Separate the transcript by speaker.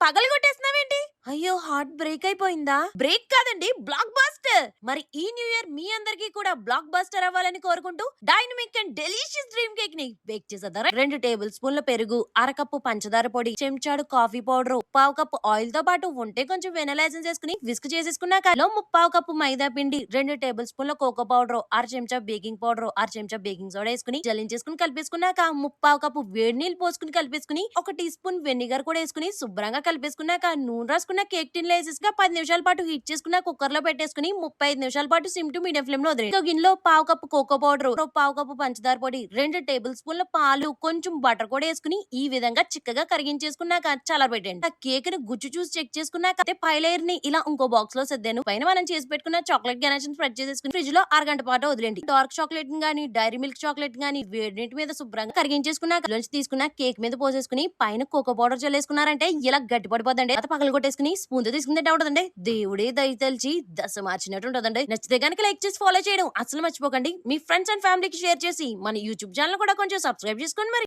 Speaker 1: పగలగొట్టేస్తున్నావేంటి? అయ్యో heart break అయిపోయిందా? Break కాదండి బ్లాక్ బాస్టర్ మరి ఈ న్యూ ఇయర్ మీ అందరికీ కూడా బ్లాక్ బస్టర్ అవ్వాలని కోరుకుంటూ డైనమిక్ అండ్ డెలిషియస్ డ్రీమ్ కేక్ని బేక్ చేసేద్దాం. రెండు టేబుల్ స్పూన్ల పెరుగు అరకప్పు పంచదార పొడి చెంచాడు కాఫీ పౌడర్ పావు కప్పు ఆయిల్తో పాటు ఉంటే కొంచెం వెనలైజన్ చేసుకుని విస్క్ చేసేసుకున్నాక లో ముప్పావు కప్పు మైదా పిండి రెండు టేబుల్ స్పూన్ల కోకో పౌడర్ అర చెంచా బేకింగ్ పౌడర్ అర చెంచా బేకింగ్ సోడా వేసుకుని జలించేసుకుని కలిపేసుకున్నాక ముప్పావు కప్పు వేడి నీళ్ళు పోసుకుని కలిపేసుకుని ఒక టీ స్పూన్ వెనిగర్ కూడా వేసుకుని శుభ్రంగా కలిపేసుకున్నాక నూనె రాసుకున్న కేక్ టిన్ వేసేసిగా పది నిమిషాల పాటు హీట్ చేసుకున్న కుక్కర్లో పెట్టేసుకుని ముప్పై ఐదు నిమిషాల పాటు సిమ్ టు మీడియం ఫ్లేమ్లో వదిలేదు గిన్నెలో పావు కప్పు కోకో పౌడర్ పావు కప్పు పంచదార పొడి రెండు టేబుల్ స్పూన్ల పాలు కొంచెం బటర్ కూడా వేసుకుని ఈ విధంగా చిక్కగా కరిగించేసుకున్నాక చాలా పెట్టండి. ఆ కేక్ని గుజ్జు చూసి చెక్ చేసుకున్నాక అయితే పై లేయర్ని ఇలా ఇంకో బాక్స్లో సర్దాను. పైన మనం చేసి పెట్టుకున్న చాక్లెట్ గనాషన్ స్ప్రెడ్ చేసేసుకుని ఫ్రిడ్జ్లో అరగంట పాటు వదిలేండి డార్క్ చాక్లెట్ గానీ డైరీ మిల్క్ చాక్లెట్ గానీ వేడి నీటి మీద శుభ్రంగా కరిగించేసుకున్నాక లంచ్ తీసుకున్న కేక్ మీద పోసేసుకుని పైన కోకో పౌడర్ చల్లేసుకున్నారంటే ఇలా గట్టి పడిపోదండి అది పగలు కొట్టేసుకుని స్పూన్తో తీసుకుంటే అండి దేవుడే దయతలిచి దశ మార్చినట్టు ఉంటదండి నచ్చితే కనుక లైక్ చేసి ఫాలో చేయడం అసలు మర్చిపోకండి. మీ ఫ్రెండ్స్ అండ్ ఫ్యామిలీకి షేర్ చేసి మన యూట్యూబ్ ఛానల్ కూడా కొంచెం సబ్స్క్రైబ్ చేసుకోండి మరి